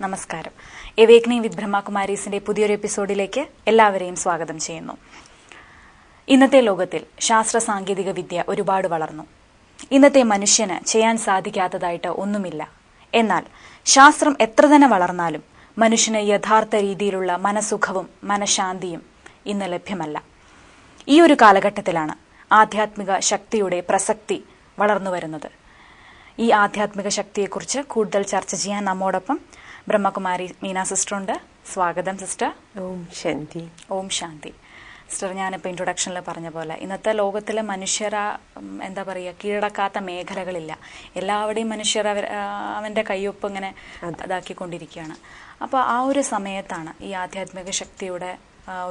നമസ്കാരം. എവേക്നിങ് വിത്ത് ബ്രഹ്മകുമാരീസിന്റെ പുതിയൊരു എപ്പിസോഡിലേക്ക് എല്ലാവരെയും സ്വാഗതം ചെയ്യുന്നു. ഇന്നത്തെ ലോകത്തിൽ ശാസ്ത്ര സാങ്കേതിക വിദ്യ ഒരുപാട് വളർന്നു. ഇന്നത്തെ മനുഷ്യന് ചെയ്യാൻ സാധിക്കാത്തതായിട്ട് ഒന്നുമില്ല. എന്നാൽ ശാസ്ത്രം എത്ര തന്നെ വളർന്നാലും മനുഷ്യന് യഥാർത്ഥ രീതിയിലുള്ള മനസുഖവും മനഃശാന്തിയും ഇന്ന് ലഭ്യമല്ല. ഈ ഒരു കാലഘട്ടത്തിലാണ് ആധ്യാത്മിക ശക്തിയുടെ പ്രസക്തി വളർന്നു വരുന്നത്. ഈ ആധ്യാത്മിക ശക്തിയെക്കുറിച്ച് കൂടുതൽ ചർച്ച ചെയ്യാൻ നമ്മോടൊപ്പം ബ്രഹ്മകുമാരി മീന സിസ്റ്റർ ഉണ്ട് സ്വാഗതം സിസ്റ്റർ. ഓം ശാന്തി. ഓം ശാന്തി. സിസ്റ്റർ ഞാനിപ്പോൾ ഇൻട്രൊഡക്ഷനിൽ പറഞ്ഞ പോലെ ഇന്നത്തെ ലോകത്തിലെ മനുഷ്യർ എന്താ പറയുക കീഴടക്കാത്ത മേഖലകളില്ല. എല്ലാവരുടെയും മനുഷ്യർ അവർ അവന്റെ കയ്യൊപ്പ് ഇങ്ങനെ ഇതാക്കിക്കൊണ്ടിരിക്കുകയാണ്. അപ്പോൾ ആ ഒരു സമയത്താണ് ഈ ആധ്യാത്മിക ശക്തിയുടെ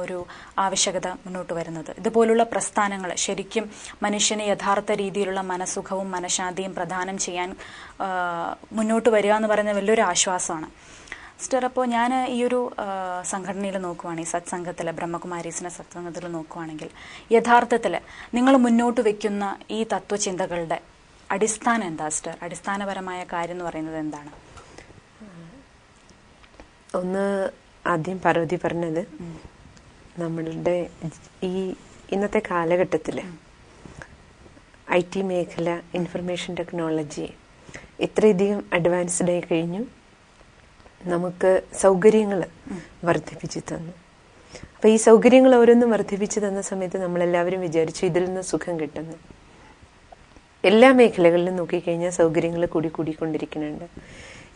ഒരു ആവശ്യകത മുന്നോട്ട് വരുന്നത്. ഇതുപോലുള്ള പ്രസ്ഥാനങ്ങൾ ശരിക്കും മനുഷ്യന് യഥാർത്ഥ രീതിയിലുള്ള മനസുഖവും മനഃശാന്തിയും പ്രദാനം ചെയ്യാൻ മുന്നോട്ട് വരിക എന്ന് പറയുന്നത് വലിയൊരു ആശ്വാസമാണ്. സിസ്റ്റർ അപ്പോൾ ഞാൻ ഈ ഒരു സംഘടനയിൽ നോക്കുവാണെങ്കിൽ സത്സംഗത്തിൽ ബ്രഹ്മകുമാരീസിനെ സത്സംഗത്തിൽ നോക്കുവാണെങ്കിൽ യഥാർത്ഥത്തിൽ നിങ്ങൾ മുന്നോട്ട് വെക്കുന്ന ഈ തത്വചിന്തകളുടെ അടിസ്ഥാനം എന്താ സിസ്റ്റർ? അടിസ്ഥാനപരമായ കാര്യം എന്ന് പറയുന്നത് എന്താണ്? ഒന്ന് ആദ്യം പാർവതി പറഞ്ഞത് നമ്മളുടെ ഈ ഇന്നത്തെ കാലഘട്ടത്തിൽ ഐ ടി മേഖല ഇൻഫർമേഷൻ ടെക്നോളജി ഇത്രയധികം അഡ്വാൻസ്ഡ് ആയി കഴിഞ്ഞു. നമുക്ക് സൗകര്യങ്ങൾ വർദ്ധിപ്പിച്ചു തന്നു. അപ്പം ഈ സൗകര്യങ്ങൾ ഓരോന്നും വർദ്ധിപ്പിച്ചു തന്ന സമയത്ത് നമ്മളെല്ലാവരും വിചാരിച്ചു ഇതിൽ നിന്ന് സുഖം കിട്ടുന്നു. എല്ലാ മേഖലകളിലും നോക്കിക്കഴിഞ്ഞാൽ സൗകര്യങ്ങൾ കൂടി കൂടിക്കൊണ്ടിരിക്കുന്നുണ്ട്.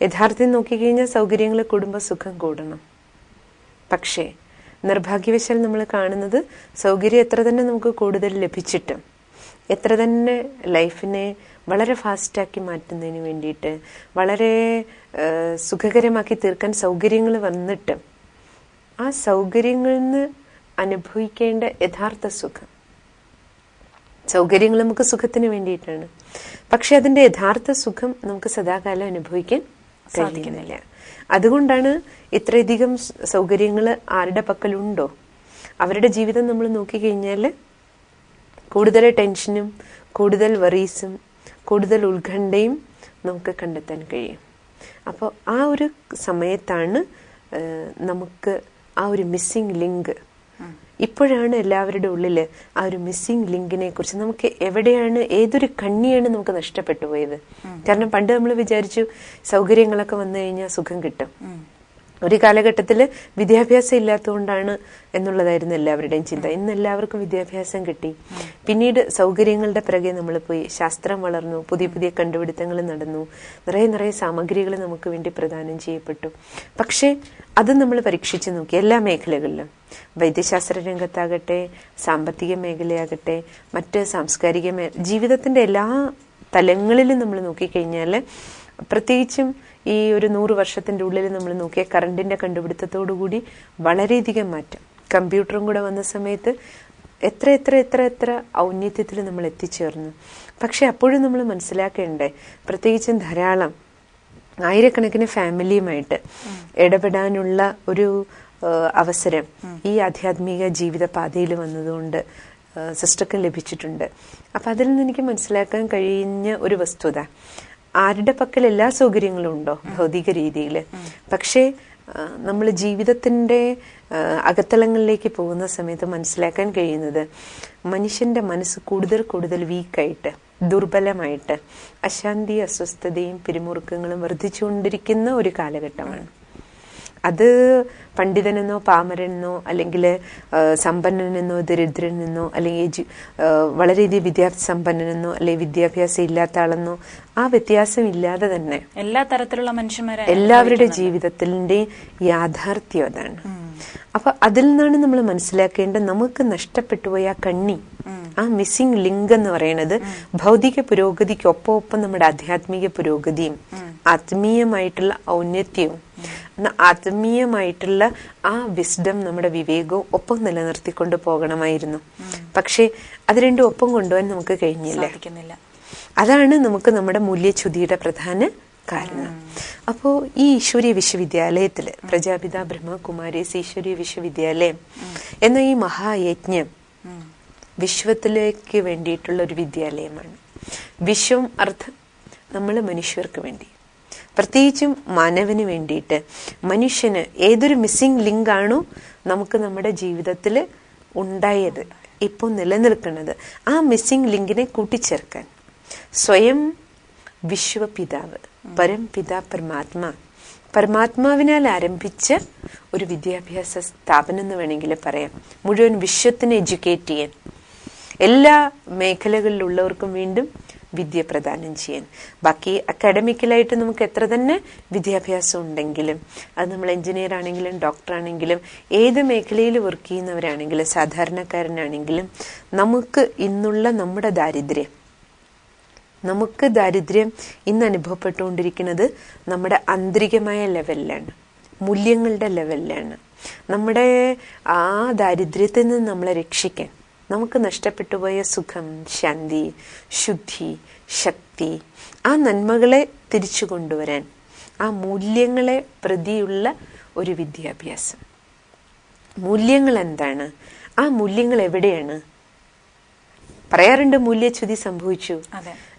യഥാർത്ഥത്തിൽ നോക്കിക്കഴിഞ്ഞാൽ സൗകര്യങ്ങൾ കൂടുമ്പോൾ സുഖം കൂടണം. പക്ഷേ നിർഭാഗ്യവശാൽ നമ്മൾ കാണുന്നത് സൗകര്യം എത്ര തന്നെ നമുക്ക് കൂടുതൽ ലഭിച്ചിട്ടും എത്ര തന്നെ ലൈഫിനെ വളരെ ഫാസ്റ്റാക്കി മാറ്റുന്നതിന് വേണ്ടിയിട്ട് വളരെ സുഖകരമാക്കി തീർക്കാൻ സൗകര്യങ്ങൾ വന്നിട്ട് ആ സൗകര്യങ്ങളിൽ നിന്ന് അനുഭവിക്കേണ്ട യഥാർത്ഥ സുഖം സൗകര്യങ്ങൾ നമുക്ക് സുഖത്തിന് വേണ്ടിയിട്ടാണ്. പക്ഷെ അതിന്റെ യഥാർത്ഥ സുഖം നമുക്ക് സദാകാലം അനുഭവിക്കാൻ സാധിക്കുന്നില്ല. അതുകൊണ്ടാണ് ഇത്രയധികം സൗകര്യങ്ങൾ ആരുടെ പക്കലുണ്ടോ? അവരുടെ ജീവിതം നമ്മൾ നോക്കിക്കഴിഞ്ഞാൽ കൂടുതൽ ടെൻഷനും കൂടുതൽ വറീസും കൂടുതൽ ഉത്കണ്ഠയും നമുക്ക് കണ്ടെത്താൻ കഴിയും. അപ്പോൾ ആ ഒരു സമയത്താണ് നമുക്ക് ആ ഒരു മിസ്സിംഗ് ലിങ്ക് ഇപ്പോഴാണ് എല്ലാവരുടെ ഉള്ളിൽ ആ ഒരു മിസ്സിംഗ് ലിങ്കിനെ കുറിച്ച് നമുക്ക് എവിടെയാണ് ഏതൊരു കണ്ണിയാണ് നമുക്ക് നഷ്ടപ്പെട്ടു പോയത്. കാരണം പണ്ട് നമ്മൾ വിചാരിച്ചു സൗകര്യങ്ങളൊക്കെ വന്നു കഴിഞ്ഞാൽ സുഖം കിട്ടും. ഒരു കാലഘട്ടത്തിൽ വിദ്യാഭ്യാസം ഇല്ലാത്തതുകൊണ്ടാണ് എന്നുള്ളതായിരുന്നു എല്ലാവരുടെയും ചിന്ത. ഇന്ന് എല്ലാവർക്കും വിദ്യാഭ്യാസം കിട്ടി. പിന്നീട് സൗകര്യങ്ങളുടെ പിറകെ നമ്മൾ പോയി. ശാസ്ത്രം വളർന്നു പുതിയ പുതിയ കണ്ടുപിടുത്തങ്ങൾ നടന്നു. നിറയെ നിറയെ സാമഗ്രികൾ നമുക്ക് വേണ്ടി പ്രദാനം ചെയ്യപ്പെട്ടു. പക്ഷേ അത് നമ്മൾ പരീക്ഷിച്ചു നോക്കി. എല്ലാ മേഖലകളിലും. വൈദ്യശാസ്ത്ര രംഗത്താകട്ടെ സാമ്പത്തിക മേഖലയാകട്ടെ മറ്റ് സാംസ്കാരിക മേ ജീവിതത്തിന്റെ എല്ലാ തലങ്ങളിലും നമ്മൾ നോക്കിക്കഴിഞ്ഞാൽ പ്രത്യേകിച്ചും ഈ ഒരു നൂറ് വർഷത്തിന്റെ ഉള്ളിൽ നമ്മൾ നോക്കിയ കറണ്ടിന്റെ കണ്ടുപിടുത്തത്തോടുകൂടി വളരെയധികം മാറ്റം. കമ്പ്യൂട്ടറും കൂടെ വന്ന സമയത്ത് എത്ര എത്ര എത്ര എത്ര ഔന്നത്യത്തിൽ നമ്മൾ എത്തിച്ചേർന്നു. പക്ഷെ അപ്പോഴും നമ്മൾ മനസ്സിലാക്കേണ്ടേ പ്രത്യേകിച്ചും ധാരാളം ആയിരക്കണക്കിന് ഫാമിലിയുമായിട്ട് ഇടപെടാനുള്ള ഒരു അവസരം ഈ ആധ്യാത്മിക ജീവിത പാതയിൽ വന്നതുകൊണ്ട് സിസ്റ്റർക്ക് ലഭിച്ചിട്ടുണ്ട്. അപ്പം അതിൽ നിന്ന് എനിക്ക് മനസ്സിലാക്കാൻ കഴിഞ്ഞ ഒരു വസ്തുത ആരുടെ പക്കൽ എല്ലാ സൗകര്യങ്ങളും ഉണ്ടോ? ഭൗതിക രീതിയിൽ. പക്ഷേ നമ്മൾ ജീവിതത്തിന്റെ അകത്തളങ്ങളിലേക്ക് പോകുന്ന സമയത്ത് മനസ്സിലാക്കാൻ കഴിയുന്നത് മനുഷ്യന്റെ മനസ്സ് കൂടുതൽ കൂടുതൽ വീക്കായിട്ട് ദുർബലമായിട്ട് അശാന്തി അസ്വസ്ഥതയും പിരിമുറുക്കങ്ങളും വർദ്ധിച്ചുകൊണ്ടിരിക്കുന്ന ഒരു കാലഘട്ടമാണ്. അത് പണ്ഡിതനെന്നോ പാമരനെന്നോ അല്ലെങ്കിൽ സമ്പന്നനെന്നോ ദരിദ്രനെന്നോ അല്ലെങ്കിൽ വളരെയധികം വിദ്യാഭ്യാസ സമ്പന്നനെന്നോ അല്ലെങ്കിൽ വിദ്യാഭ്യാസം ഇല്ലാത്ത ആളെന്നോ ആ വ്യത്യാസം ഇല്ലാതെ തന്നെ എല്ലാ തരത്തിലുള്ള മനുഷ്യന്മാരെ എല്ലാവരുടെ ജീവിതത്തിന്റെ യാഥാർത്ഥ്യം അതാണ്. അപ്പൊ അതിൽ നിന്നാണ് നമ്മൾ മനസ്സിലാക്കേണ്ടത് നമുക്ക് നഷ്ടപ്പെട്ടു പോയ ആ കണ്ണി ആ മിസ്സിംഗ് ലിങ്ക് എന്ന് പറയുന്നത് ഭൗതിക പുരോഗതിക്കൊപ്പം ഒപ്പം നമ്മുടെ ആധ്യാത്മിക പുരോഗതിയും ആത്മീയമായിട്ടുള്ള ഔന്നത്യവും ആത്മീയമായിട്ടുള്ള ആ വിസ്ഡം നമ്മുടെ വിവേകവും ഒപ്പം നിലനിർത്തിക്കൊണ്ട് പോകണമായിരുന്നു. പക്ഷേ അത് രണ്ടും ഒപ്പം കൊണ്ടുപോകാൻ നമുക്ക് കഴിഞ്ഞില്ല. അതാണ് നമുക്ക് നമ്മുടെ മൂല്യച്യുതിയുടെ പ്രധാന കാരണം. അപ്പോ ഈ ഈശ്വരീയ വിശ്വവിദ്യാലയത്തിൽ പ്രജാപിത ബ്രഹ്മകുമാരീസ് ഈശ്വരീയ വിശ്വവിദ്യാലയം എന്ന ഈ മഹായജ്ഞം വിശ്വത്തിലേക്ക് വേണ്ടിയിട്ടുള്ള ഒരു വിദ്യാലയമാണ്. വിശ്വം അർത്ഥം നമ്മൾ മനുഷ്യർക്ക് വേണ്ടി. പ്രത്യേകിച്ചും മാനവന് വേണ്ടിയിട്ട്. മനുഷ്യന് ഏതൊരു മിസ്സിംഗ് ആണോ നമുക്ക് നമ്മുടെ ജീവിതത്തിൽ ഉണ്ടായത് ഇപ്പോൾ നിലനിൽക്കുന്നത്. ആ മിസ്സിംഗ് ലിങ്കിനെ കൂട്ടിച്ചേർക്കാൻ സ്വയം വിശ്വപിതാവ് പരംപിത പരമാത്മാ. പരമാത്മാവിനാൽ ആരംഭിച്ച ഒരു വിദ്യാഭ്യാസ സ്ഥാപനം എന്ന് വേണമെങ്കിൽ പറയാം. മുഴുവൻ വിശ്വത്തിനെ എഡ്യൂക്കേറ്റ് ചെയ്യാൻ. എല്ലാ മേഖലകളിലുള്ളവർക്കും വീണ്ടും വിദ്യ പ്രദാനം ചെയ്യാൻ. ബാക്കി അക്കാഡമിക്കലായിട്ട് നമുക്ക് എത്ര തന്നെ വിദ്യാഭ്യാസം ഉണ്ടെങ്കിലും അത് നമ്മൾ എഞ്ചിനീയർ ആണെങ്കിലും ഡോക്ടർ ആണെങ്കിലും ഏത് മേഖലയിൽ വർക്ക് ചെയ്യുന്നവരാണെങ്കിലും സാധാരണക്കാരനാണെങ്കിലും നമുക്ക് ഇന്നുള്ള നമ്മുടെ ദാരിദ്ര്യം നമുക്ക് ദാരിദ്ര്യം ഇന്ന് അനുഭവപ്പെട്ടുകൊണ്ടിരിക്കുന്നത് നമ്മുടെ ആന്തരികമായ ലെവലിലാണ് മൂല്യങ്ങളുടെ ലെവലിലാണ് നമ്മുടെ ആ ദാരിദ്ര്യത്തിൽ നിന്ന് നമ്മളെ രക്ഷിക്കാൻ നമുക്ക് നഷ്ടപ്പെട്ടു പോയ സുഖം ശാന്തി ശുദ്ധി ശക്തി ആ നന്മകളെ തിരിച്ചു കൊണ്ടുവരാൻ ആ മൂല്യങ്ങളെ പ്രതിയുള്ള ഒരു വിദ്യാഭ്യാസം. മൂല്യങ്ങൾ എന്താണ്? ആ മൂല്യങ്ങൾ എവിടെയാണ്? പറയാറുണ്ട് മൂല്യച്യുതി സംഭവിച്ചു.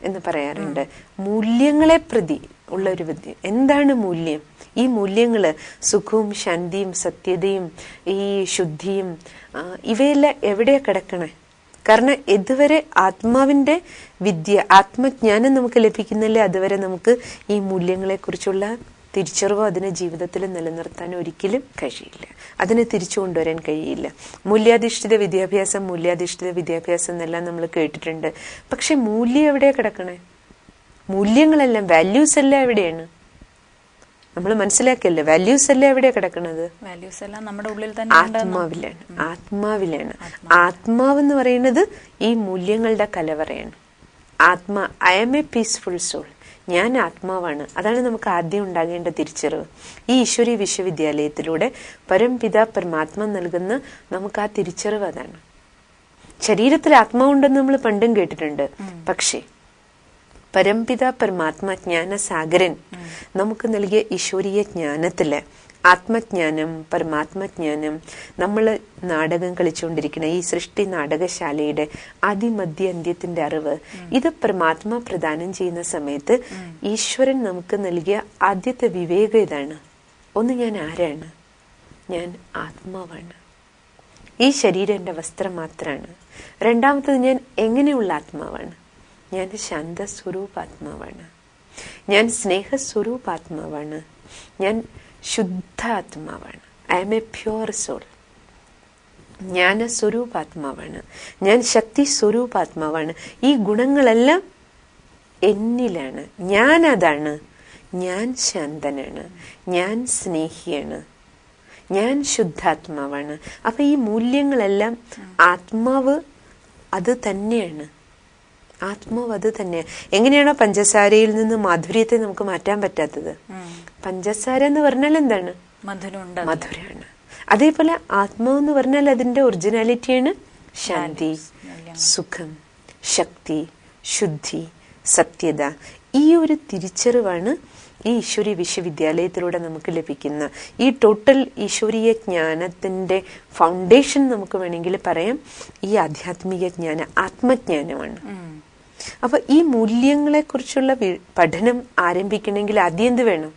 എന്ന് പറയാറുണ്ട്. മൂല്യങ്ങളെ പ്രതി ഉള്ള ഒരു വിദ്യ. എന്താണ് മൂല്യം? ഈ മൂല്യങ്ങൾ സുഖവും ശാന്തിയും സത്യതയും ഈ ശുദ്ധിയും ഇവയെല്ലാം എവിടെയാണ് കിടക്കണേ? കാരണം ഇതുവരെ ആത്മാവിന്റെ വിദ്യ ആത്മജ്ഞാനം നമുക്ക് ലഭിക്കുന്നില്ല. അതുവരെ നമുക്ക് ഈ മൂല്യങ്ങളെക്കുറിച്ചുള്ള തിരിച്ചറിവോ അതിനെ ജീവിതത്തിൽ നിലനിർത്താൻ ഒരിക്കലും കഴിയില്ല. അതിനെ തിരിച്ചു കൊണ്ടുവരാൻ കഴിയില്ല. മൂല്യാധിഷ്ഠിത വിദ്യാഭ്യാസം മൂല്യാധിഷ്ഠിത വിദ്യാഭ്യാസം എന്നെല്ലാം നമ്മൾ കേട്ടിട്ടുണ്ട്. പക്ഷെ മൂല്യം എവിടെയാണ് കിടക്കണേ? മൂല്യങ്ങളെല്ലാം വാല്യൂസ് എല്ലാം എവിടെയാണ്? നമ്മൾ മനസ്സിലാക്കിയല്ലേ വാല്യൂസ് എല്ലാം എവിടെയാ കിടക്കുന്നത് വാല്യൂസ് എല്ലാം നമ്മുടെ ഉള്ളിൽ തന്നെ ആത്മാവിലാണ് ആത്മാവിലാണ്. ആത്മാവ്. എന്ന് പറയുന്നത് ഈ മൂല്യങ്ങളുടെ കലവറയാണ്. ആത്മാ I am a peaceful soul ഞാൻ ആത്മാവാണ്. അതാണ് നമുക്ക് ആദ്യം ഉണ്ടാകേണ്ട തിരിച്ചറിവ്. ഈ ഈശ്വരീയ വിശ്വവിദ്യാലയത്തിലൂടെ പരംപിത പരമാത്മ നൽകുന്ന നമുക്ക് ആ തിരിച്ചറിവ് അതാണ്. ശരീരത്തിൽ ആത്മാവുണ്ടെന്ന് നമ്മൾ പണ്ടും കേട്ടിട്ടുണ്ട്. പക്ഷേ പരംപിത പരമാത്മ സാഗരൻ. നമുക്ക് നൽകിയ ഈശ്വരീയ ജ്ഞാനത്തിൽ ആത്മജ്ഞാനം പരമാത്മജ്ഞാനം നമ്മൾ നാടകം കളിച്ചുകൊണ്ടിരിക്കുന്ന ഈ സൃഷ്ടി നാടകശാലയുടെ അതിമധ്യ അന്ത്യത്തിന്റെ അറിവ്. ഇത് പരമാത്മ പ്രദാനം ചെയ്യുന്ന സമയത്ത് ഈശ്വരൻ നമുക്ക് നൽകിയ ആദ്യത്തെ വിവേക ഇതാണ് ഒന്ന് ഞാൻ ആരാണ്? ഞാൻ ആത്മാവാണ്. ഈ ശരീരം എന്റെ വസ്ത്രം മാത്രമാണ് രണ്ടാമത്തത് ഞാൻ എങ്ങനെയുള്ള ആത്മാവാണ്? ഞാൻ ശാന്ത സ്വരൂപാത്മാവാണ് ഞാൻ സ്നേഹസ്വരൂപാത്മാവാണ്. ഞാൻ ശുദ്ധ ആത്മാവാണ് I am a pure soul ജ്ഞാന സ്വരൂപാത്മാവാണ് ഞാൻ ശക്തി സ്വരൂപാത്മാവാണ് ഈ ഗുണങ്ങളെല്ലാം എന്നിലാണ്. ഞാൻ അതാണ്. ഞാൻ ശാന്തനാണ്. ഞാൻ സ്നേഹിയാണ്. ഞാൻ ശുദ്ധാത്മാവാണ്. അപ്പൊ ഈ മൂല്യങ്ങളെല്ലാം ആത്മാവ് അത് തന്നെയാണ്. ആത്മാവ് തന്നെ. തന്നെയാണ് എങ്ങനെയാണോ പഞ്ചസാരയിൽ നിന്ന് മാധുര്യത്തെ നമുക്ക് മാറ്റാൻ പറ്റാത്തത്? പഞ്ചസാര എന്ന് പറഞ്ഞാൽ എന്താണ്? മധുരമുണ്ട് മധുരാണ് അതേപോലെ ആത്മാവ് എന്ന് പറഞ്ഞാൽ അതിന്റെ ഒറിജിനാലിറ്റിയാണ് ശാന്തി സുഖം ശക്തി ശുദ്ധി സത്യത. ഈ ഒരു തിരിച്ചറിവാണ് ഈ ഈശ്വരി വിശ്വവിദ്യാലയത്തിലൂടെ നമുക്ക് ലഭിക്കുന്ന. ഈ ടോട്ടൽ ഈശ്വരീയ ജ്ഞാനത്തിന്റെ ഫൗണ്ടേഷൻ നമുക്ക് വേണമെങ്കിൽ പറയാം. ഈ ആധ്യാത്മിക ജ്ഞാന ആത്മജ്ഞാനമാണ്. അപ്പൊ ഈ മൂല്യങ്ങളെ കുറിച്ചുള്ള പഠനം ആരംഭിക്കണമെങ്കിൽ ആദ്യം എന്ത് വേണം?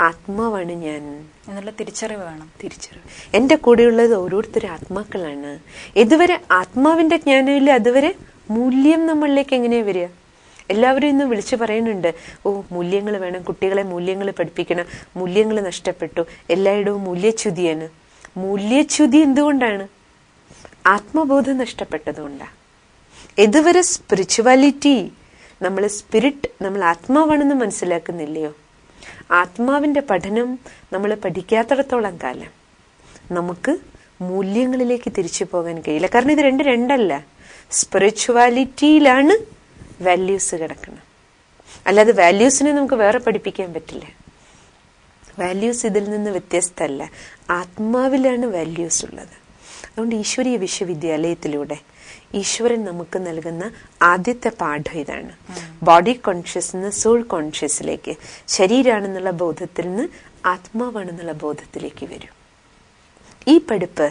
ആത്മാവാണ് ഞാൻ. എന്നുള്ള തിരിച്ചറിവ് വേണം. തിരിച്ചറിവ്. എന്റെ കൂടെയുള്ളത് ഓരോരുത്തരും ആത്മാക്കളാണ്. ഇതുവരെ ആത്മാവിന്റെ ജ്ഞാനമില്ല അതുവരെ മൂല്യം നമ്മളിലേക്ക് എങ്ങനെയാ വരിക? എല്ലാവരും ഇന്ന് വിളിച്ചു പറയുന്നുണ്ട് ഓ മൂല്യങ്ങൾ വേണം കുട്ടികളെ മൂല്യങ്ങൾ പഠിപ്പിക്കണം മൂല്യങ്ങൾ നഷ്ടപ്പെട്ടു എല്ലായിടവും മൂല്യച്യുതിയാണ്. മൂല്യച്യുതി എന്തുകൊണ്ടാണ്? ആത്മബോധം നഷ്ടപ്പെട്ടതുകൊണ്ടാണ് ഇതുവരെ സ്പിരിച്വാലിറ്റി നമ്മൾ സ്പിരിറ്റ് നമ്മൾ ആത്മാവാണെന്ന് മനസ്സിലാക്കുന്നില്ലയോ? ആത്മാവിന്റെ പഠനം നമ്മൾ പഠിക്കാത്തിടത്തോളം കാലം നമുക്ക് മൂല്യങ്ങളിലേക്ക് തിരിച്ചു പോകാൻ കഴിയില്ല. കാരണം ഇത് രണ്ട് രണ്ടല്ല. സ്പിരിച്വാലിറ്റിയിലാണ് വാല്യൂസ് കിടക്കണം അല്ലാതെ വാല്യൂസിനെ നമുക്ക് വേറെ പഠിപ്പിക്കാൻ പറ്റില്ല. വാല്യൂസ് ഇതിൽ നിന്ന് വ്യത്യസ്തമല്ല ആത്മാവിലാണ് വാല്യൂസ് ഉള്ളത്. അതുകൊണ്ട് ഈശ്വരീയ വിശ്വവിദ്യാലയത്തിലൂടെ ഈശ്വരൻ നമുക്ക് നൽകുന്ന ആദ്യത്തെ പാഠം ഇതാണ്. ബോഡി കോൺഷ്യസ് നിന്ന് സോൾ കോൺഷ്യസിലേക്ക് ശരീരാണെന്നുള്ള ബോധത്തിൽ നിന്ന് ആത്മാവാണെന്നുള്ള ബോധത്തിലേക്ക് വരും. ഈ പഠിപ്പ്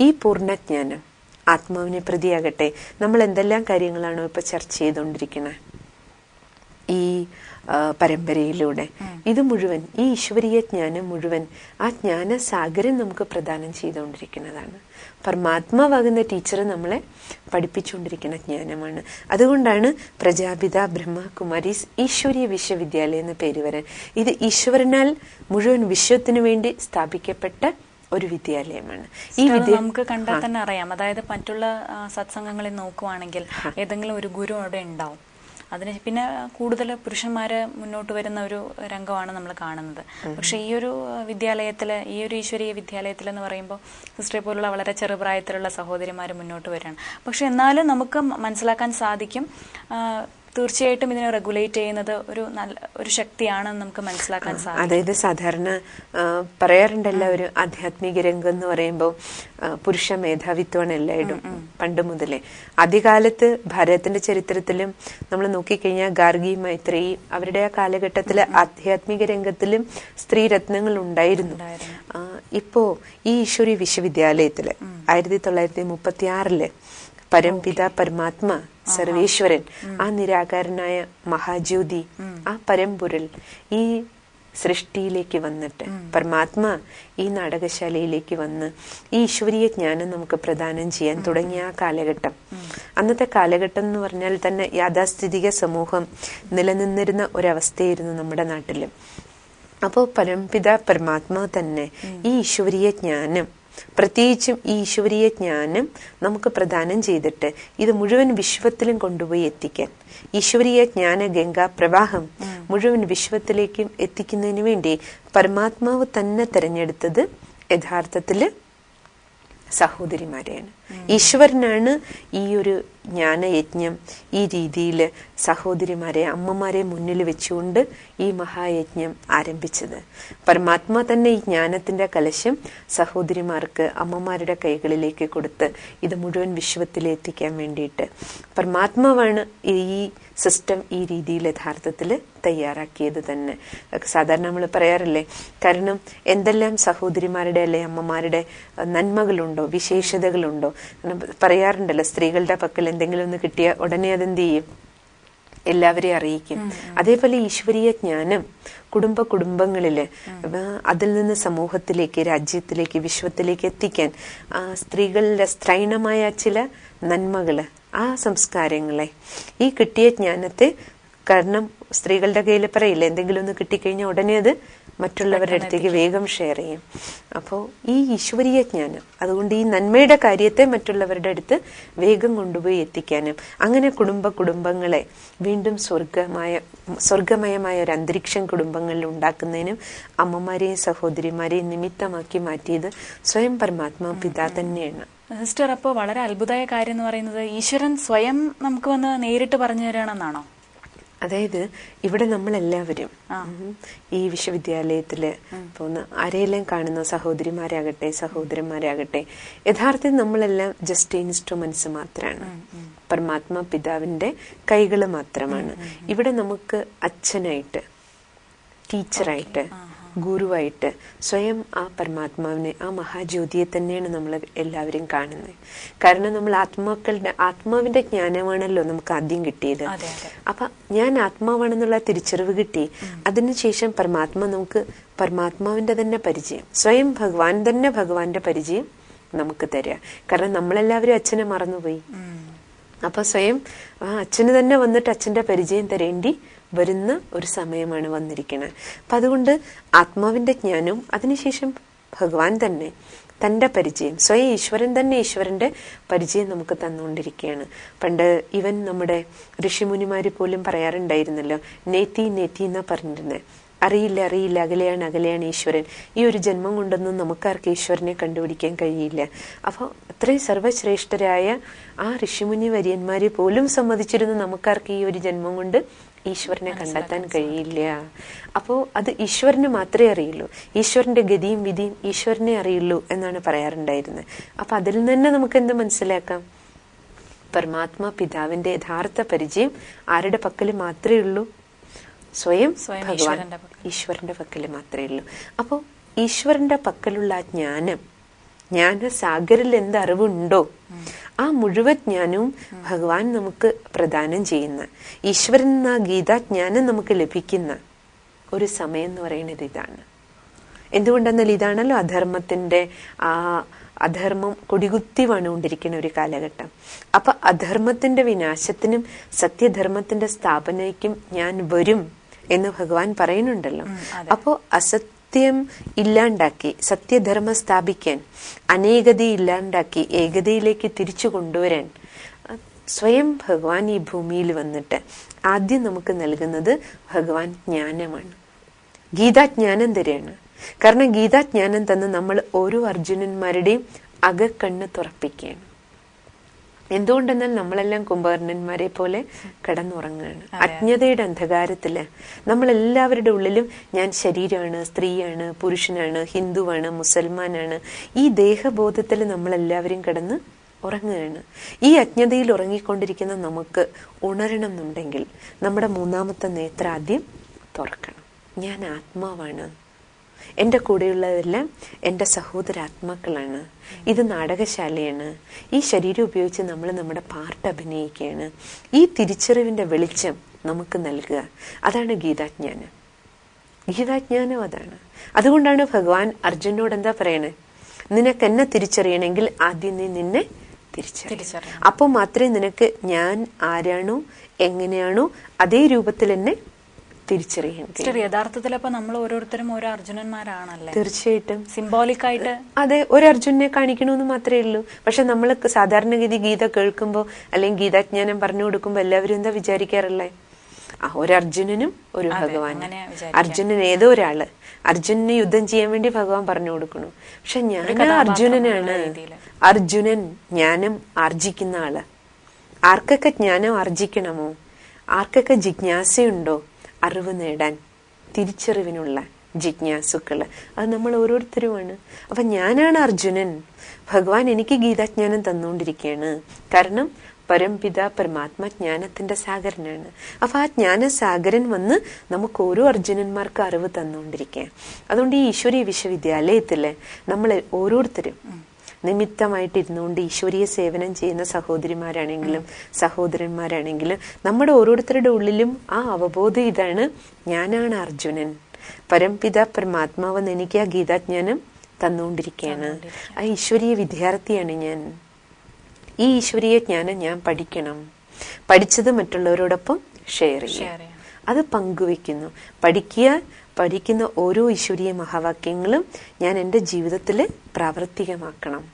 ഈ പൂർണജ്ഞാനം ആത്മാവിനെ പ്രതിയാകട്ടെ. നമ്മൾ എന്തെല്ലാം കാര്യങ്ങളാണോ ഇപ്പൊ ചർച്ച ചെയ്തുകൊണ്ടിരിക്കുന്നത് ഈ പരമ്പരയിലൂടെ. ഇത് മുഴുവൻ ഈ ഈശ്വരീയ ജ്ഞാനം മുഴുവൻ ആ ജ്ഞാന സാഗരം നമുക്ക് പ്രദാനം ചെയ്തുകൊണ്ടിരിക്കുന്നതാണ്. പരമാത്മാവാകുന്ന ടീച്ചർ നമ്മളെ പഠിപ്പിച്ചുകൊണ്ടിരിക്കുന്ന ജ്ഞാനമാണ്. അതുകൊണ്ടാണ് പ്രജാപിത ബ്രഹ്മകുമാരീസ് ഈശ്വരീയ വിശ്വവിദ്യാലയം എന്ന പേര് വരാൻ. ഇത് ഈശ്വരനാൽ മുഴുവൻ വിശ്വത്തിനു വേണ്ടി സ്ഥാപിക്കപ്പെട്ട ഒരു വിദ്യാലയമാണ്. ഈ വിദ്യ നമുക്ക് കണ്ടാൽ തന്നെ അറിയാം. അതായത് മറ്റുള്ള സത്സംഗങ്ങളിൽ നോക്കുവാണെങ്കിൽ ഏതെങ്കിലും ഒരു ഗുരു അവിടെ ഉണ്ടാവും. അതിന് പിന്നെ കൂടുതൽ പുരുഷന്മാർ മുന്നോട്ട് വരുന്ന ഒരു രംഗമാണ് നമ്മൾ കാണുന്നത്. പക്ഷെ ഈ ഒരു വിദ്യാലയത്തിൽ ഈ ഒരു ഈശ്വരീയ വിദ്യാലയത്തിൽ എന്ന് പറയുമ്പോൾ സിസ്റ്ററെ പോലുള്ള വളരെ ചെറുപ്രായത്തിലുള്ള സഹോദരിമാർ മുന്നോട്ട് വരികയാണ് പക്ഷെ എന്നാലും നമുക്ക് മനസ്സിലാക്കാൻ സാധിക്കും തീർച്ചയായിട്ടും ഇതിനെ റെഗുലേറ്റ് ചെയ്യുന്നത് ഒരു നല്ല ഒരു ശക്തിയാണെന്ന് നമുക്ക് മനസ്സിലാക്കാൻ സാധിക്കും. അതായത് സാധാരണ പറയാറുണ്ടല്ല ഒരു ആധ്യാത്മിക രംഗം എന്ന് പറയുമ്പോൾ പുരുഷ മേധാവിത്വമാണ് എല്ലായിടും പണ്ട് മുതലേ. ആദ്യകാലത്ത് ഭാരതത്തിന്റെ ചരിത്രത്തിലും നമ്മൾ നോക്കിക്കഴിഞ്ഞാൽ ഗാർഗി മൈത്രി അവരുടെ ആ കാലഘട്ടത്തിൽ ആധ്യാത്മിക രംഗത്തിലും സ്ത്രീ രത്നങ്ങൾ ഉണ്ടായിരുന്നു. ഇപ്പോ ഈ ഈശ്വരി വിശ്വവിദ്യാലയത്തിൽ ആയിരത്തി തൊള്ളായിരത്തി മുപ്പത്തി ആറിൽ പരംപിത പരമാത്മ സർവേശ്വരൻ ആ നിരാകാരനായ മഹാജ്യോതി ആ പരമ്പുരൽ ഈ സൃഷ്ടിയിലേക്ക് വന്നിട്ട് പരമാത്മ ഈ നാടകശാലയിലേക്ക് വന്ന് ഈ ഈശ്വരീയ ജ്ഞാനം നമുക്ക് പ്രദാനം ചെയ്യാൻ തുടങ്ങിയ ആ കാലഘട്ടം. അന്നത്തെ കാലഘട്ടം എന്ന് പറഞ്ഞാൽ തന്നെ യാഥാസ്ഥിതിക സമൂഹം നിലനിന്നിരുന്ന ഒരവസ്ഥയായിരുന്നു നമ്മുടെ നാട്ടിൽ അപ്പോൾ പരംപിത പരമാത്മാവ് തന്നെ ഈ ഈശ്വരീയ ജ്ഞാനം പ്രത്യേകിച്ചും ഈ ഈശ്വരീയ ജ്ഞാനം നമുക്ക് പ്രദാനം ചെയ്തിട്ട് ഇത് മുഴുവൻ വിശ്വത്തിലും കൊണ്ടുപോയി എത്തിക്കാൻ. ഈശ്വരീയ ജ്ഞാന ഗംഗാ പ്രവാഹം മുഴുവൻ വിശ്വത്തിലേക്കും എത്തിക്കുന്നതിന് വേണ്ടി പരമാത്മാവ് തന്നെ തെരഞ്ഞെടുത്തത് യഥാർത്ഥത്തിൽ സഹോദരിമാരെയാണ്. ഈശ്വരനാണ് ഈ ഒരു ജ്ഞാനയജ്ഞം ഈ രീതിയിൽ സഹോദരിമാരെ അമ്മമാരെ മുന്നിൽ വെച്ചുകൊണ്ട് ഈ മഹായജ്ഞം ആരംഭിച്ചത്. പരമാത്മാ തന്നെ ഈ ജ്ഞാനത്തിന്റെ കലശം സഹോദരിമാർക്ക് അമ്മമാരുടെ കൈകളിലേക്ക് കൊടുത്ത് ഇത് മുഴുവൻ വിശ്വത്തിൽ എത്തിക്കാൻ വേണ്ടിയിട്ട് പരമാത്മാവാണ് ഈ സിസ്റ്റം ഈ രീതിയിൽ യഥാർത്ഥത്തിൽ തയ്യാറാക്കിയത് തന്നെ. സാധാരണ നമ്മൾ പറയാറില്ലേ? കാരണം എന്തെല്ലാം സഹോദരിമാരുടെ അല്ലെ അമ്മമാരുടെ നന്മകളുണ്ടോ വിശേഷതകളുണ്ടോ പറയാറുണ്ടല്ലോ സ്ത്രീകളുടെ പക്കൽ എന്തെങ്കിലും ഒന്ന് കിട്ടിയ ഉടനെ അതെന്ത് ചെയ്യും എല്ലാവരെയും അറിയിക്കും. അതേപോലെ ഈശ്വരീയ ജ്ഞാനം കുടുംബ കുടുംബങ്ങളിൽ അതിൽ നിന്ന് സമൂഹത്തിലേക്ക് രാജ്യത്തിലേക്ക് വിശ്വത്തിലേക്ക് എത്തിക്കാൻ ആ, സ്ത്രീകളുടെ സ്ത്രൈണമായ ചില നന്മകൾ ആ സംസ്കാരങ്ങളെ ഈ കിട്ടിയ ജ്ഞാനത്തെ കാരണം സ്ത്രീകളുടെ കയ്യിൽ പറയില്ല എന്തെങ്കിലും ഒന്ന് കിട്ടിക്കഴിഞ്ഞാൽ ഉടനെ അത് മറ്റുള്ളവരുടെ അടുത്തേക്ക് വേഗം ഷെയർ ചെയ്യും. അപ്പോൾ ഈ ഈശ്വരീയ ജ്ഞാനം അതുകൊണ്ട് ഈ നന്മയുടെ കാര്യത്തെ മറ്റുള്ളവരുടെ അടുത്ത് വേഗം കൊണ്ടുപോയി എത്തിക്കാനും അങ്ങനെ കുടുംബ കുടുംബങ്ങളെ വീണ്ടും സ്വർഗമായ സ്വർഗമയമായ ഒരു അന്തരീക്ഷം കുടുംബങ്ങളിൽ ഉണ്ടാക്കുന്നതിനും അമ്മമാരെയും സഹോദരിമാരെയും നിമിത്തമാക്കി മാറ്റിയത് സ്വയം പരമാത്മാ പിതാ തന്നെയാണ്. സിസ്റ്റർ അപ്പോൾ വളരെ അത്ഭുതമായ കാര്യം എന്ന് പറയുന്നത് ഈശ്വരൻ സ്വയം നമുക്ക് വന്ന് നേരിട്ട് പറഞ്ഞു തരികയാണെന്നാണോ അതായത് ഇവിടെ നമ്മളെല്ലാവരും ഈ വിശ്വവിദ്യാലയത്തിൽ പോകുന്ന ആരെയെല്ലാം കാണുന്ന സഹോദരിമാരാകട്ടെ സഹോദരന്മാരാകട്ടെ യഥാർത്ഥത്തിൽ നമ്മളെല്ലാം ജസ്റ്റ് ഇൻസ്ട്രുമെന്റ്സ് മാത്രമാണ് പരമാത്മാ പിതാവിന്റെ കൈകൾ മാത്രമാണ്. ഇവിടെ നമുക്ക് അച്ഛനായിട്ട് ടീച്ചറായിട്ട് ഗുരുവായിട്ട് സ്വയം ആ പരമാത്മാവിനെ ആ മഹാജ്യോതിയെ തന്നെയാണ് നമ്മൾ എല്ലാവരും കാണുന്നത്. കാരണം നമ്മൾ ആത്മാക്കളുടെ ആത്മാവിന്റെ ജ്ഞാനമാണല്ലോ നമുക്ക് ആദ്യം കിട്ടിയത്. അപ്പൊ ഞാൻ ആത്മാവാണെന്നുള്ള തിരിച്ചറിവ് കിട്ടി. അതിനുശേഷം പരമാത്മ നമുക്ക് പരമാത്മാവിന്റെ തന്നെ പരിചയം സ്വയം ഭഗവാൻ തന്നെ ഭഗവാന്റെ പരിചയം നമുക്ക് തരിക കാരണം നമ്മളെല്ലാവരും അച്ഛനെ മറന്നുപോയി. അപ്പൊ സ്വയം ആ അച്ഛന് തന്നെ വന്നിട്ട് അച്ഛന്റെ പരിചയം തരേണ്ടി വരുന്ന ഒരു സമയമാണ് വന്നിരിക്കുന്നത് അപ്പം അതുകൊണ്ട് ആത്മാവിന്റെ ജ്ഞാനവും അതിനുശേഷം ഭഗവാൻ തന്നെ തന്റെ പരിചയം സ്വയം ഈശ്വരൻ തന്നെ ഈശ്വരന്റെ പരിചയം നമുക്ക് തന്നുകൊണ്ടിരിക്കുകയാണ്. പണ്ട് ഇവൻ നമ്മുടെ ഋഷിമുനിമാർ പോലും പറയാറുണ്ടായിരുന്നല്ലോ നേത്തി നേത്തി എന്നാ പറഞ്ഞിരുന്നത് അറിയില്ല അറിയില്ല അകലെയാണ് അകലെയാണ് ഈശ്വരൻ. ഈ ഒരു ജന്മം കൊണ്ടൊന്നും നമുക്കാർക്ക് ഈശ്വരനെ കണ്ടുപിടിക്കാൻ കഴിയില്ല. അപ്പോൾ അത്രയും സർവശ്രേഷ്ഠരായ ആ ഋഷിമുനി വര്യന്മാരെ പോലും സമ്മതിച്ചിരുന്നു നമുക്കാർക്ക് ഈ ഒരു ജന്മം കൊണ്ട് ഈശ്വരനെ കണ്ടെത്താൻ കഴിയില്ല. അപ്പോൾ അത് ഈശ്വരന് മാത്രമേ അറിയുള്ളൂ. ഈശ്വരന്റെ ഗതിയും വിധിയും ഈശ്വരനെ അറിയുള്ളൂ എന്നാണ് പറയാറുണ്ടായിരുന്നത്. അപ്പൊ അതിൽ തന്നെ നമുക്ക് എന്ത് മനസ്സിലാക്കാം? പരമാത്മാ പിതാവിന്റെ യഥാർത്ഥ പരിചയം ആരുടെ പക്കൽ മാത്രമേ ഉള്ളൂ? സ്വയം ഭഗവാൻ ഈശ്വരന്റെ പക്കൽ. പക്കൽ മാത്രമേ ഉള്ളൂ. അപ്പോൾ ഈശ്വരന്റെ പക്കലുള്ള ആ ജ്ഞാനം ജ്ഞാനസാഗരിൽ എന്ത് അറിവുണ്ടോ? ആ മുഴുവൻ ജ്ഞാനവും ഭഗവാൻ നമുക്ക് പ്രദാനം ചെയ്യുന്ന ഈശ്വരൻ എന്ന ഗീതാജ്ഞാനം നമുക്ക് ലഭിക്കുന്ന ഒരു സമയം എന്ന് പറയുന്നത് ഇതാണ്. എന്തുകൊണ്ടെന്നാൽ ഇതാണല്ലോ അധർമ്മത്തിന്റെ ആ അധർമ്മം കൊടികുത്തി വണുകൊണ്ടിരിക്കുന്ന ഒരു കാലഘട്ടം. അപ്പൊ അധർമ്മത്തിന്റെ വിനാശത്തിനും സത്യധർമ്മത്തിന്റെ സ്ഥാപനയ്ക്കും ഞാൻ വരും എന്ന് ഭഗവാൻ പറയുന്നുണ്ടല്ലോ. അപ്പോ അസത്യം ഇല്ലാണ്ടാക്കി സത്യധർമ്മം സ്ഥാപിക്കാൻ അനേകത ഇല്ലാണ്ടാക്കി ഏകതയിലേക്ക് തിരിച്ചു കൊണ്ടുവരാൻ സ്വയം ഭഗവാൻ ഈ ഭൂമിയിൽ വന്നിട്ട് ആദ്യം നമുക്ക് നൽകുന്നത് ഭഗവാൻ ജ്ഞാനമാണ്. ഗീതാജ്ഞാനം തരെയാണ് കാരണം ഗീതാജ്ഞാനം തന്ന് നമ്മൾ ഓരോ അർജുനന്മാരുടെയും അകക്കണ്ണ് തുറപ്പിക്കുകയാണ്. എന്തുകൊണ്ടെന്നാൽ നമ്മളെല്ലാം കുംഭകർണന്മാരെ പോലെ കിടന്നുറങ്ങുകയാണ് അജ്ഞതയുടെ അന്ധകാരത്തിൽ നമ്മളെല്ലാവരുടെ ഉള്ളിലും ഞാൻ ശരീരമാണ് സ്ത്രീയാണ് പുരുഷനാണ് ഹിന്ദുവാണ് മുസൽമാനാണ്. ഈ ദേഹബോധത്തിൽ നമ്മളെല്ലാവരും കിടന്ന് ഉറങ്ങുകയാണ്. ഈ അജ്ഞതയിൽ ഉറങ്ങിക്കൊണ്ടിരിക്കുന്ന നമുക്ക് ഉണരണം എന്നുണ്ടെങ്കിൽ നമ്മുടെ മൂന്നാമത്തെ നേത്ര ആദ്യം തുറക്കണം. ഞാൻ ആത്മാവാണ്. എന്റെ കൂടെയുള്ളതെല്ലാം എന്റെ സഹോദരാത്മാക്കളാണ്. ഇത് നാടകശാലയാണ്. ഈ ശരീരം ഉപയോഗിച്ച് നമ്മൾ നമ്മുടെ പാർട്ട് അഭിനയിക്കുകയാണ്. ഈ തിരിച്ചറിവിന്റെ വെളിച്ചം നമുക്ക് നൽകുക. അതാണ് ഗീതാജ്ഞാനം. ഗീതാജ്ഞാനം അതാണ്. അതുകൊണ്ടാണ് ഭഗവാൻ അർജുനോട് എന്താ പറയണേ? നിനക്ക് എന്നെ തിരിച്ചറിയണമെങ്കിൽ ആദ്യം നീ നിന്നെ തിരിച്ചറിയണം. അപ്പോൾ മാത്രമേ നിനക്ക് ഞാൻ ആരാണോ എങ്ങനെയാണോ അതേ രൂപത്തിൽ എന്നെ തിരിച്ചറിയാൻ സിസ്റ്റർ യഥാർത്ഥത്തിൽ അപ്പൊ നമ്മൾ ഓരോരുത്തരും ഓരോ അർജുനന്മാരാണല്ലേ? തീർച്ചയായിട്ടും. സിംബോളിക് ആയിട്ട്? അതെ ഒരു അർജുനെ കാണിക്കണമെന്ന് മാത്രമേ ഉള്ളൂ. പക്ഷെ നമ്മൾ സാധാരണഗതി ഗീത കേൾക്കുമ്പോൾ അല്ലെങ്കിൽ ഗീതാജ്ഞാനം പറഞ്ഞു കൊടുക്കുമ്പോൾ എല്ലാവരും എന്താ വിചാരിക്കാറില്ലേ ആ ഒരു അർജുനനും ഒരു ഭഗവാൻ. അർജുനൻ ഏതോ ഒരാൾ. അർജുനന് യുദ്ധം ചെയ്യാൻ വേണ്ടി ഭഗവാൻ പറഞ്ഞു കൊടുക്കണു പക്ഷെ ഞാൻ അർജുനനാണ്. അർജുനൻ ജ്ഞാനം ആർജിക്കുന്ന ആൾ. ആർക്കൊക്കെ ജ്ഞാനം ആർജിക്കണമോ? ആർക്കൊക്കെ ജിജ്ഞാസയുണ്ടോ? അറിവ് നേടാൻ തിരിച്ചറിവിനുള്ള ജിജ്ഞാസുക്കൾ. അത് നമ്മൾ ഓരോരുത്തരുമാണ്. അപ്പം ഞാനാണ് അർജുനൻ. ഭഗവാൻ എനിക്ക് ഗീതാജ്ഞാനം തന്നുകൊണ്ടിരിക്കുകയാണ്. കാരണം പരംപിത പരമാത്മ ജ്ഞാനത്തിന്റെ സാഗരനാണ്. അപ്പൊ ആ ജ്ഞാനസാഗരൻ വന്ന് നമുക്ക് ഓരോ അർജുനന്മാർക്ക് അറിവ് തന്നുകൊണ്ടിരിക്കുക അതുകൊണ്ട് ഈ ഈശ്വരീയ വിശ്വവിദ്യാലയത്തിൽ നമ്മൾ ഓരോരുത്തരും നിമിത്തമായിട്ട് ഇരുന്നുകൊണ്ട് ഈശ്വരീയ സേവനം ചെയ്യുന്ന സഹോദരിമാരാണെങ്കിലും സഹോദരന്മാരാണെങ്കിലും നമ്മുടെ ഓരോരുത്തരുടെ ഉള്ളിലും ആ അവബോധം ഇതാണ്. ഞാനാണ് അർജുനൻ. പരംപിത പരമാത്മാവെന്ന് എനിക്ക് ആ ഗീതാജ്ഞാനം തന്നുകൊണ്ടിരിക്കുകയാണ്. ആ ഈശ്വരീയ വിദ്യാർത്ഥിയാണ് ഞാൻ. ഈ ഈശ്വരീയ ജ്ഞാനം ഞാൻ പഠിക്കണം. പഠിച്ചത് മറ്റുള്ളവരോടൊപ്പം ഷെയർ ചെയ്യാം. അത് പങ്കുവെക്കുന്നു പഠിക്കുക പഠിക്കുന്ന ഓരോ ഈശ്വരീയ മഹാവാക്യങ്ങളും ഞാൻ എന്റെ ജീവിതത്തിൽ പ്രാവർത്തികമാക്കണം.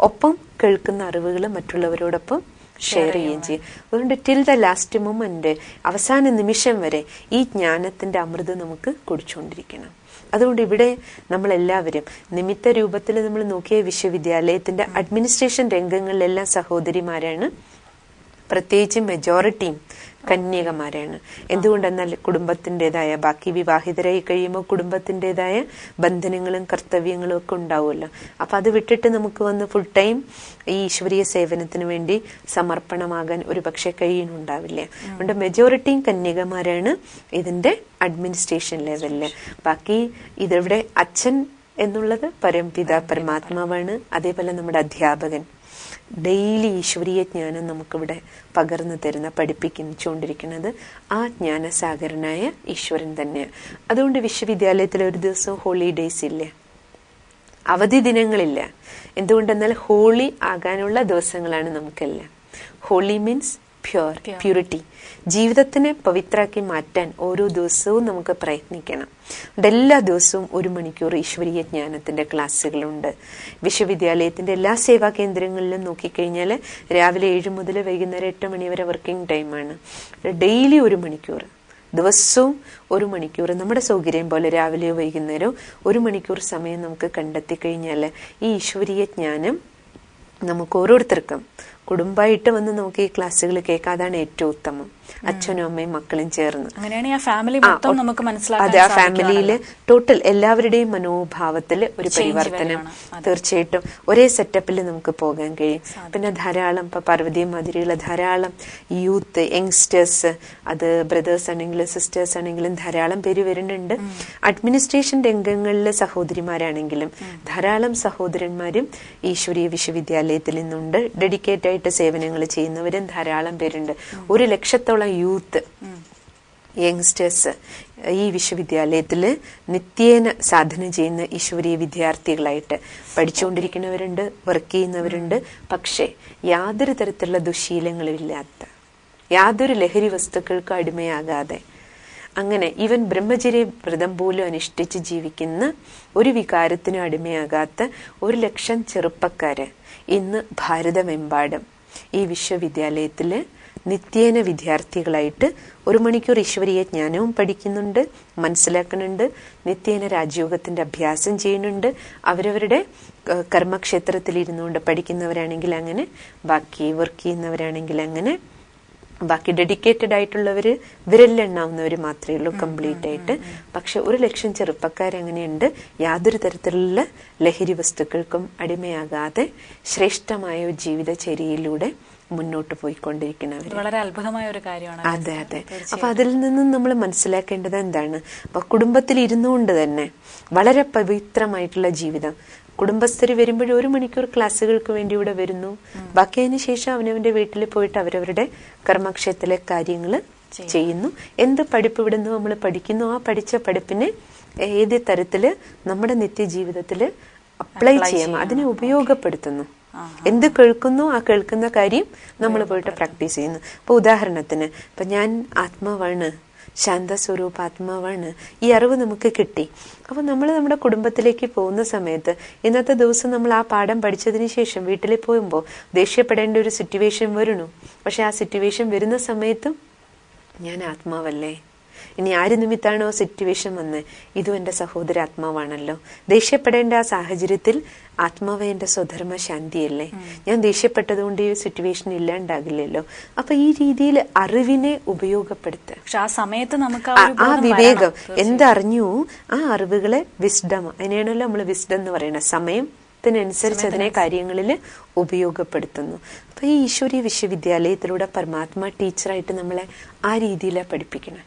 ഒപ്പം കേൾക്കുന്ന അറിവുകൾ മറ്റുള്ളവരോടൊപ്പം ഷെയർ ചെയ്യുകയും ചെയ്യും. അതുകൊണ്ട് ടിൽ ദ ലാസ്റ്റ് മൊമെന്റ് അവസാന നിമിഷം വരെ ഈ ജ്ഞാനത്തിന്റെ അമൃത് നമുക്ക് കുടിച്ചുകൊണ്ടിരിക്കണം. അതുകൊണ്ട് ഇവിടെ നമ്മളെല്ലാവരും നിമിത്ത രൂപത്തിൽ നമ്മൾ നോക്കിയ വിശ്വവിദ്യാലയത്തിന്റെ അഡ്മിനിസ്ട്രേഷൻ രംഗങ്ങളിലെല്ലാം സഹോദരിമാരാണ്. പ്രത്യേകിച്ച് മെജോറിറ്റിയും കന്യകമാരാണ്. എന്തുകൊണ്ടെന്നാൽ കുടുംബത്തിന്റെതായ ബാക്കി വിവാഹിതരായി കഴിയുമ്പോൾ കുടുംബത്തിന്റെതായ ബന്ധനങ്ങളും കർത്തവ്യങ്ങളും ഒക്കെ ഉണ്ടാവുമല്ലോ. അപ്പൊ അത് വിട്ടിട്ട് നമുക്ക് വന്ന് ഫുൾ ടൈം ഈ ഈശ്വരീയ സേവനത്തിന് വേണ്ടി സമർപ്പണമാകാൻ ഒരു പക്ഷേ കഴിയുന്നുണ്ടാവില്ല. അതുകൊണ്ട് മെജോറിറ്റിയും കന്യകമാരാണ് ഇതിന്റെ അഡ്മിനിസ്ട്രേഷൻ ലെവലിൽ ബാക്കി ഇതിവിടെ അച്ഛൻ എന്നുള്ളത് പരംപിത പരമാത്മാവാണ്. അതേപോലെ നമ്മുടെ അധ്യാപകൻ. ഡെയിലി ഈശ്വരീയ ജ്ഞാനം നമുക്കിവിടെ പകർന്നു തരുന്ന പഠിപ്പിച്ചുകൊണ്ടിരിക്കുന്നത് ആ ജ്ഞാനസാഗരനായ ഈശ്വരൻ തന്നെയാണ് അതുകൊണ്ട് വിശ്വവിദ്യാലയത്തിൽ ഒരു ദിവസം ഹോളിഡേയ്സ് ഇല്ല? അവധി ദിനങ്ങളില്ല. എന്തുകൊണ്ടെന്നാൽ ഹോളി ആകാനുള്ള ദിവസങ്ങളാണ് നമുക്കെല്ലാം. ഹോളി മീൻസ് പ്യുവർ പ്യൂരിറ്റി ജീവിതത്തിനെ പവിത്രാക്കി മാറ്റാൻ ഓരോ ദിവസവും നമുക്ക് പ്രയത്നിക്കണം. എല്ലാ ദിവസവും ഒരു മണിക്കൂർ ഈശ്വരീയ ജ്ഞാനത്തിന്റെ ക്ലാസ്സുകളുണ്ട്. വിശ്വവിദ്യാലയത്തിന്റെ എല്ലാ സേവാ കേന്ദ്രങ്ങളിലും നോക്കിക്കഴിഞ്ഞാൽ രാവിലെ ഏഴ് മുതൽ വൈകുന്നേരം എട്ട് മണി വരെ വർക്കിംഗ് ടൈമാണ് ഡെയിലി ഒരു മണിക്കൂർ. ദിവസവും ഒരു മണിക്കൂർ. നമ്മുടെ സൗകര്യം പോലെ രാവിലെയോ വൈകുന്നേരമോ ഒരു മണിക്കൂർ സമയം നമുക്ക് കണ്ടെത്തി കഴിഞ്ഞാൽ ഈ ഈശ്വരീയ ജ്ഞാനം നമുക്ക് ഓരോരുത്തർക്കും കുടുംബമായിട്ട് വന്ന് നമുക്ക് ഈ ക്ലാസ്സുകൾ കേൾക്കാം അതാണ് ഏറ്റവും ഉത്തമം. അച്ഛനും അമ്മയും മക്കളും ചേർന്ന്. അങ്ങനെയാണെങ്കിൽ ആ ഫാമിലി മൊത്തം നമുക്ക് അതെ ആ. ഫാമിലിയിൽ ടോട്ടൽ എല്ലാവരുടെയും മനോഭാവത്തിൽ ഒരു പരിവർത്തനം. തീർച്ചയായിട്ടും ഒരേ സെറ്റപ്പിൽ നമുക്ക് പോകാൻ കഴിയും. പിന്നെ ധാരാളം ഇപ്പൊ പാർവതി മാതിരിയുള്ള ധാരാളം യൂത്ത് യങ്സ്റ്റേഴ്സ് അത് ബ്രദേഴ്സ് ആണെങ്കിലും സിസ്റ്റേഴ്സ് ആണെങ്കിലും ധാരാളം പേര് വരുന്നുണ്ട്. അഡ്മിനിസ്ട്രേഷൻ രംഗങ്ങളിലെ സഹോദരിമാരാണെങ്കിലും ധാരാളം സഹോദരന്മാരും ഈശ്വരീയ വിശ്വവിദ്യാലയത്തിൽ നിന്നുണ്ട്. ഡെഡിക്കേറ്റ് ആയിട്ട് സേവനങ്ങൾ ചെയ്യുന്നവരും ധാരാളം പേരുണ്ട്. ഒരു ലക്ഷത്തോളം യൂത്ത് യങ്സ്റ്റേഴ്സ് ഈ വിശ്വവിദ്യാലയത്തിൽ നിത്യേന സാധന ചെയ്യുന്ന ഈശ്വരീയ വിദ്യാർത്ഥികളായിട്ട് പഠിച്ചുകൊണ്ടിരിക്കുന്നവരുണ്ട് വർക്ക് ചെയ്യുന്നവരുണ്ട്. പക്ഷേ യാതൊരു തരത്തിലുള്ള ദുശീലങ്ങളുമില്ലാത്ത യാതൊരു ലഹരി വസ്തുക്കൾക്കും അടിമയാകാതെ അങ്ങനെ ഇവൻ ബ്രഹ്മചര്യ വ്രതം പോലും അനുഷ്ഠിച്ച് ജീവിക്കുന്ന ഒരു വികാരത്തിനും അടിമയാകാത്ത ഒരു ലക്ഷം ചെറുപ്പക്കാര് ഇന്ന് ഭാരതമെമ്പാടും ഈ വിശ്വവിദ്യാലയത്തിൽ നിത്യേന വിദ്യാർത്ഥികളായിട്ട് ഒരു മണിക്കൂർ ഈശ്വരീയ ജ്ഞാനവും പഠിക്കുന്നുണ്ട് മനസ്സിലാക്കുന്നുണ്ട് നിത്യേന രാജയോഗത്തിന്റെ അഭ്യാസം ചെയ്യുന്നുണ്ട്. അവരവരുടെ കർമ്മക്ഷേത്രത്തിൽ ഇരുന്നുകൊണ്ട് പഠിക്കുന്നവരാണെങ്കിൽ അങ്ങനെ ബാക്കി വർക്ക് ചെയ്യുന്നവരാണെങ്കിൽ അങ്ങനെ ബാക്കി ഡെഡിക്കേറ്റഡ് ആയിട്ടുള്ളവര് വിരലിലെണ്ണാവുന്നവര് മാത്രമേ ഉള്ളൂ കംപ്ലീറ്റ് ആയിട്ട്. പക്ഷെ ഒരു ലക്ഷം ചെറുപ്പക്കാരങ്ങനെയുണ്ട് യാതൊരു തരത്തിലുള്ള ലഹരി വസ്തുക്കൾക്കും അടിമയാകാതെ ശ്രേഷ്ഠമായ ഒരു ജീവിതചര്യയിലൂടെ മുന്നോട്ട് പോയിക്കൊണ്ടിരിക്കുന്നവർ വളരെ അത്ഭുതമായ ഒരു കാര്യമാണ് അതെ. അതെ അപ്പൊ അതിൽ നിന്നും നമ്മൾ മനസ്സിലാക്കേണ്ടത് എന്താണ്? അപ്പൊ കുടുംബത്തിൽ ഇരുന്നു കൊണ്ട് തന്നെ വളരെ പവിത്രമായിട്ടുള്ള ജീവിതം. കുടുംബസ്ഥര് വരുമ്പോഴും ഒരു മണിക്കൂർ ക്ലാസ്സുകൾക്ക് വേണ്ടി ഇവിടെ വരുന്നു. ബാക്കി ശേഷം അവനവന്റെ വീട്ടിൽ പോയിട്ട് അവരവരുടെ കർമ്മക്ഷേത്രത്തിലെ കാര്യങ്ങൾ ചെയ്യുന്നു. എന്ത് പഠിപ്പ് ഇവിടെ നിന്ന് നമ്മൾ പഠിക്കുന്നു? ആ പഠിച്ച പഠിപ്പിനെ ഏത് തരത്തിൽ നമ്മുടെ നിത്യജീവിതത്തിൽ അപ്ലൈ ചെയ്യാം? അതിനെ ഉപയോഗപ്പെടുത്തുന്നു. എന്ത് കേൾക്കുന്നു ആ കേൾക്കുന്ന കാര്യം നമ്മൾ പോയിട്ട് പ്രാക്ടീസ് ചെയ്യുന്നു. അപ്പൊ ഉദാഹരണത്തിന് ഇപ്പൊ ഞാൻ ആത്മാവാണ് ശാന്ത സ്വരൂപ ആത്മാവാണ് ഈ അറിവ് നമുക്ക് കിട്ടി. അപ്പൊ നമ്മൾ നമ്മുടെ കുടുംബത്തിലേക്ക് പോകുന്ന സമയത്ത് ഇന്നത്തെ ദിവസം നമ്മൾ ആ പാഠം പഠിച്ചതിന് ശേഷം വീട്ടിൽ പോകുമ്പോൾ ദേഷ്യപ്പെടേണ്ട ഒരു സിറ്റുവേഷൻ വരുന്നു. പക്ഷെ ആ സിറ്റുവേഷൻ വരുന്ന സമയത്തും ഞാൻ ആത്മാവല്ലേ? ഇനി ആര് നിമിത്താണോ സിറ്റുവേഷൻ വന്ന്? ഇതും എന്റെ സഹോദര ആത്മാവാണല്ലോ ദേഷ്യപ്പെടേണ്ട ആ സാഹചര്യത്തിൽ ആത്മാവ് എന്റെ സ്വധർമ്മ ശാന്തിയല്ലേ? ഞാൻ ദേഷ്യപ്പെട്ടതുകൊണ്ട് ഈ സിറ്റുവേഷൻ ഇല്ലാണ്ടാകില്ലല്ലോ. അപ്പൊ ഈ രീതിയിൽ അറിവിനെ ഉപയോഗപ്പെടുത്തുക പക്ഷെ ആ സമയത്ത് നമുക്ക് ആ വിവേകം. എന്തറിഞ്ഞു ആ അറിവുകളെ വിസ്ഡം അതിനെയാണല്ലോ നമ്മൾ വിസ്ഡം എന്ന് പറയുന്നത്. സമയത്തിനനുസരിച്ച് അതിനെ കാര്യങ്ങളിൽ ഉപയോഗപ്പെടുത്തുന്നു. അപ്പൊ ഈ ഈശ്വരീയ വിശ്വവിദ്യാലയത്തിലൂടെ പരമാത്മ ടീച്ചറായിട്ട് നമ്മളെ ആ രീതിയിലാണ് പഠിപ്പിക്കണം.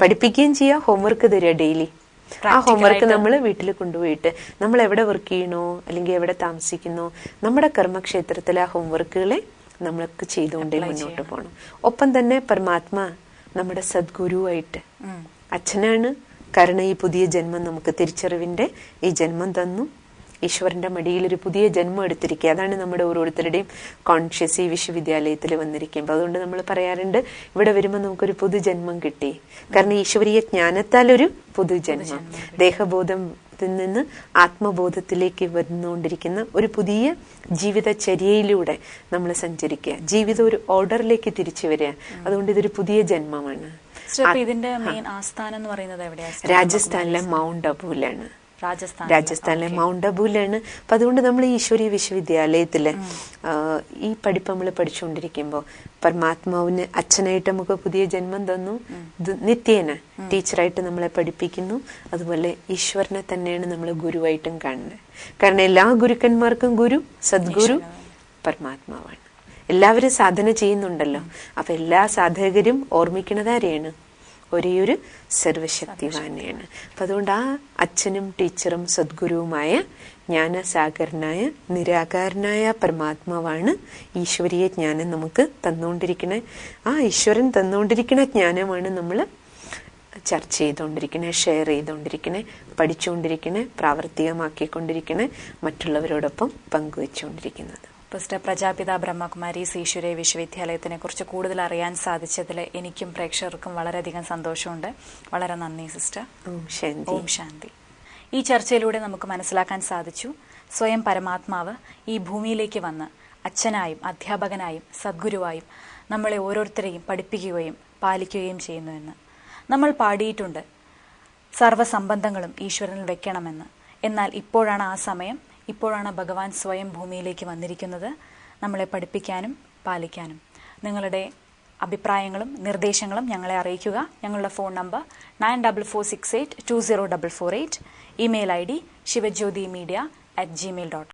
പഠിപ്പിക്കുകയും ചെയ്യുക ഹോംവർക്ക് തരിക ഡെയിലി ആ ഹോംവർക്ക് നമ്മൾ വീട്ടിൽ കൊണ്ടുപോയിട്ട് നമ്മൾ എവിടെ വർക്ക് ചെയ്യണോ അല്ലെങ്കിൽ എവിടെ താമസിക്കുന്നോ നമ്മുടെ കർമ്മക്ഷേത്രത്തിലെ ആ ഹോംവർക്കുകളെ നമ്മൾക്ക് ചെയ്തുകൊണ്ടേ മുന്നോട്ട് പോകണം ഒപ്പം തന്നെ പരമാത്മ നമ്മുടെ സദ്ഗുരുവായിട്ട് അച്ഛനാണ്. കാരണം ഈ പുതിയ ജന്മം നമുക്ക് തിരിച്ചറിവിന്റെ ഈ ജന്മം തന്നു. ഈശ്വരന്റെ മടിയിൽ ഒരു പുതിയ ജന്മം എടുത്തിരിക്കുക. അതാണ് നമ്മുടെ ഓരോരുത്തരുടെയും കോൺഷ്യസ് ഈ വിശ്വവിദ്യാലയത്തിൽ വന്നിരിക്കുമ്പോൾ. അതുകൊണ്ട് നമ്മൾ പറയാറുണ്ട് ഇവിടെ വരുമ്പോൾ നമുക്കൊരു പുതുജന്മം കിട്ടി. കാരണം ഈശ്വരീയ ജ്ഞാനത്താൽ ഒരു പുതുജന്മം. ദേഹബോധത്തിൽ നിന്ന് ആത്മബോധത്തിലേക്ക് വന്നുകൊണ്ടിരിക്കുന്ന ഒരു പുതിയ ജീവിതചര്യയിലൂടെ നമ്മൾ സഞ്ചരിക്കുക. ജീവിതം ഒരു ഓർഡറിലേക്ക് തിരിച്ചു വരിക. അതുകൊണ്ട് ഇതൊരു പുതിയ ജന്മമാണ്. ഇതിന്റെ മെയിൻ ആസ്ഥാനം എന്ന് പറയുന്നത് രാജസ്ഥാനിലെ മൗണ്ട് അബൂലാണ് രാജസ്ഥാൻ രാജസ്ഥാനിലെ മൗണ്ട് അബുവിലാണ് അപ്പൊ അതുകൊണ്ട് നമ്മൾ ഈ ഈശ്വരീയ വിശ്വവിദ്യാലയത്തിൽ ഈ പഠിപ്പ് നമ്മൾ പഠിച്ചുകൊണ്ടിരിക്കുമ്പോൾ പരമാത്മാവിന് അച്ഛനായിട്ട് നമുക്ക് പുതിയ ജന്മം തന്നു. നിത്യേന ടീച്ചറായിട്ട് നമ്മളെ പഠിപ്പിക്കുന്നു. അതുപോലെ ഈശ്വരനെ തന്നെയാണ് നമ്മൾ ഗുരുവായിട്ടും കാണുന്നത് കാരണം എല്ലാ ഗുരുക്കന്മാർക്കും ഗുരു സദ്ഗുരു പരമാത്മാവാണ്. എല്ലാവരും സാധന ചെയ്യുന്നുണ്ടല്ലോ. അപ്പൊ എല്ലാ സാധകരും ഓർമ്മിക്കുന്നത് ആരെയാണ്? ഒരേയൊരു സർവശക്തിവാനെയാണ് അപ്പൊ അതുകൊണ്ട് ആ അച്ഛനും ടീച്ചറും സദ്ഗുരുവുമായ ജ്ഞാനസാഗരനായ നിരാകാരനായ പരമാത്മാവാണ് ഈശ്വരീയ ജ്ഞാനം നമുക്ക് തന്നുകൊണ്ടിരിക്കുന്ന ആ ഈശ്വരൻ തന്നുകൊണ്ടിരിക്കുന്ന ജ്ഞാനമാണ് നമ്മൾ ചർച്ച ചെയ്തുകൊണ്ടിരിക്കണേ ഷെയർ ചെയ്തുകൊണ്ടിരിക്കണേ പഠിച്ചുകൊണ്ടിരിക്കണേ പ്രാവർത്തികമാക്കിക്കൊണ്ടിരിക്കണേ മറ്റുള്ളവരോടൊപ്പം പങ്കുവെച്ചുകൊണ്ടിരിക്കുന്നത്. സിസ്റ്റർ പ്രജാപിത ബ്രഹ്മകുമാരി ഈശ്വരീയ വിശ്വവിദ്യാലയത്തിനെ കുറിച്ച് കൂടുതൽ അറിയാൻ സാധിച്ചതിൽ എനിക്കും പ്രേക്ഷകർക്കും വളരെയധികം സന്തോഷമുണ്ട്. വളരെ നന്ദി സിസ്റ്റർ. ഓം ശാന്തി. ഈ ചർച്ചയിലൂടെ നമുക്ക് മനസ്സിലാക്കാൻ സാധിച്ചു സ്വയം പരമാത്മാവ് ഈ ഭൂമിയിലേക്ക് വന്ന് അച്ഛനായും അധ്യാപകനായും സദ്ഗുരുവായും നമ്മളെ ഓരോരുത്തരെയും പഠിപ്പിക്കുകയും പാലിക്കുകയും ചെയ്യുന്നുവെന്ന് നമ്മൾ പാടിയിട്ടുണ്ട് സർവസംബന്ധങ്ങളും ഈശ്വരനിൽ വെക്കണമെന്ന്. എന്നാൽ ഇപ്പോഴാണ് ആ സമയം ഇപ്പോഴാണ് ഭഗവാൻ സ്വയം ഭൂമിയിലേക്ക് വന്നിരിക്കുന്നത്. നമ്മളെ പഠിപ്പിക്കാനും പാലിക്കാനും. നിങ്ങളുടെ അഭിപ്രായങ്ങളും നിർദ്ദേശങ്ങളും ഞങ്ങളെ അറിയിക്കുക. ഞങ്ങളുടെ phone number nine double four six eight two zero double four eight. Email I D Shivajyothi media at Gmail dot